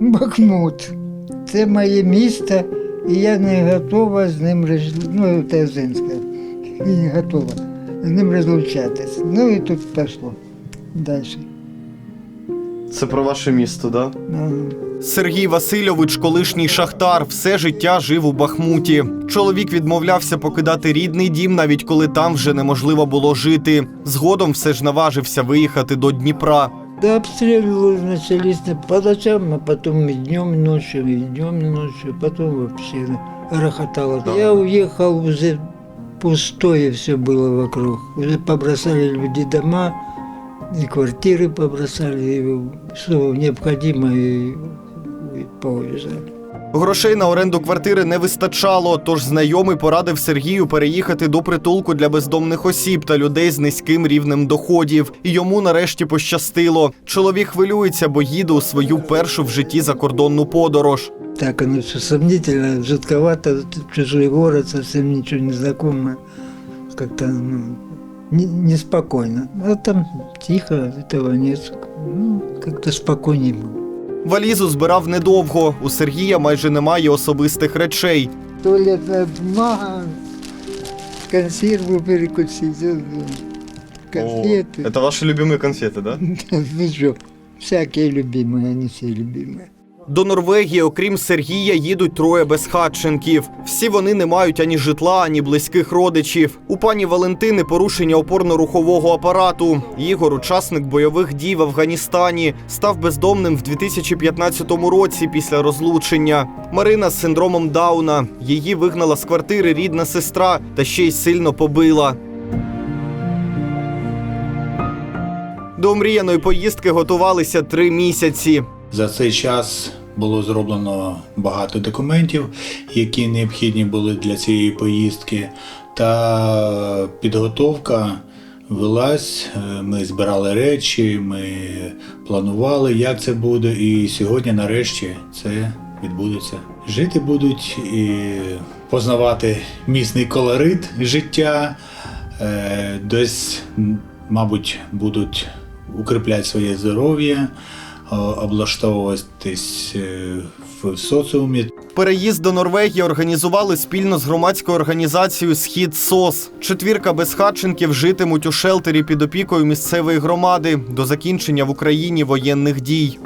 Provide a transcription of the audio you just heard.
Бахмут. Це моє місто, і я не готова з ним роз- ну, і не готова з ним розлучатись. Ну і тут пішло далі. Це про ваше місто, да? Ну, Сергій Васильович, колишній шахтар, все життя жив у Бахмуті. Чоловік відмовлявся покидати рідний дім, навіть коли там вже неможливо було жити. Згодом все ж наважився виїхати до Дніпра. Да, обстреливали начались по ночам, а потом и днем, и ночью, и днем, и ночью, потом вообще грохотало. Я уехал, уже пустое все было вокруг. Уже побросали люди дома, и квартиры побросали, и что необходимо, и, и поуезжали. Грошей на оренду квартири не вистачало, тож знайомий порадив Сергію переїхати до притулку для бездомних осіб та людей з низьким рівнем доходів. Йому нарешті пощастило. Чоловік хвилюється, бо їде у свою першу в житті закордонну подорож. Так оно все сомнительно, жутковато, чужой город, совсем ничего не знакомо. Как-то ну, не- неспокойно. А там тихо, этого нет. Ну, как-то спокойнее было. Валізу збирав недовго. У Сергія майже немає особистих речей. Туалетная бумага, консерву перекусить, э, конфеты. Это ваши любимые конфеты, да? Ну что, всякие любимые, они все любимые. До Норвегії, окрім Сергія, їдуть троє безхатченків. Всі вони не мають ані житла, ані близьких родичів. У пані Валентини порушення опорно-рухового апарату. Ігор, учасник бойових дій в Афганістані, став бездомним в 2015 році після розлучення. Марина з синдромом Дауна. Її вигнала з квартири рідна сестра та ще й сильно побила. До омріяної поїздки готувалися три місяці. За цей час було зроблено багато документів, які необхідні були для цієї поїздки, та підготовка велась. Е, Ми збирали речі, ми планували, як це буде, і сьогодні, нарешті, це відбудеться. Жити будуть і познавати місний колорит життя, е, десь, мабуть, будуть укріпляти своє здоров'я, облаштовуватись е, в соціумі. Переїзд до Норвегії організували спільно з громадською організацією Схід СОС. Четвірка безхатченків житимуть у шелтері під опікою місцевої громади до закінчення в Україні воєнних дій.